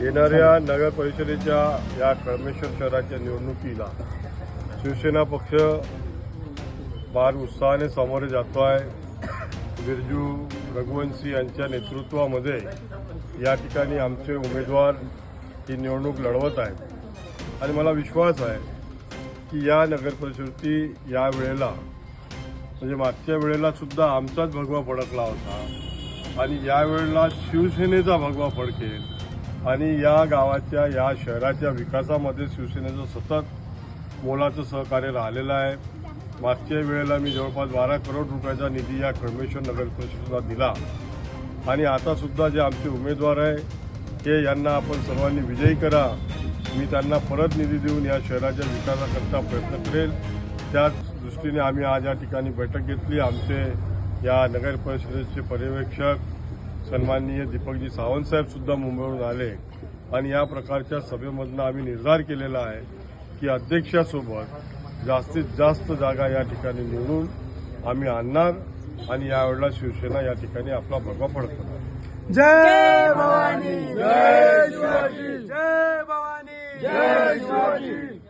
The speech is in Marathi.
येणाऱ्या नगर परिषदेच्या या कळमेश्वर शहराच्या निवडणुकीला शिवसेना पक्ष फार उत्साहाने सामोरे जातो आहे बिरजू रघुवंशी यांच्या नेतृत्वामध्ये या ठिकाणी आमचे उमेदवार ही निवडणूक लढवत आहेत. आणि मला विश्वास आहे की या नगर परिषदेची या वेळेला म्हणजे मागच्या वेळेला सुद्धा आमचाच भगवा फडकला होता. आणि या वेळेला शिवसेनेचा भगवा फडकेल आणि या गावाच्या या शहराच्या विकासामध्ये शिवसेनेचं सतत मोलाचं सहकार्य राहिलेलं आहे. मागच्या वेळेला मी जवळपास बारा करोड रुपयाचा निधी या कळमेश्वर नगर परिषदेला दिला. आणि आतासुद्धा जे आमचे उमेदवार आहे ते यांना आपण सर्वांनी विजयी करा. मी त्यांना परत निधी देऊन या शहराच्या विकासाकरता प्रयत्न करेल. त्याच दृष्टीने आम्ही आज या ठिकाणी बैठक घेतली. आमचे या नगर परिषदेचे पर्यवेक्षक सन्माननीय दीपकजी सावंतसाहेब सुद्धा मुंबईवरून आले. आणि या प्रकारच्या सभेमधनं आम्ही निर्धार केलेला आहे की अध्यक्षासोबत जास्तीत जास्त जागा या ठिकाणी निवडून आम्ही आणणार आणि यावेळेला शिवसेना या ठिकाणी आपला भगवा पडतो जय भवानी. जय शिवाजी. जय भवानी. जय शिवाजी.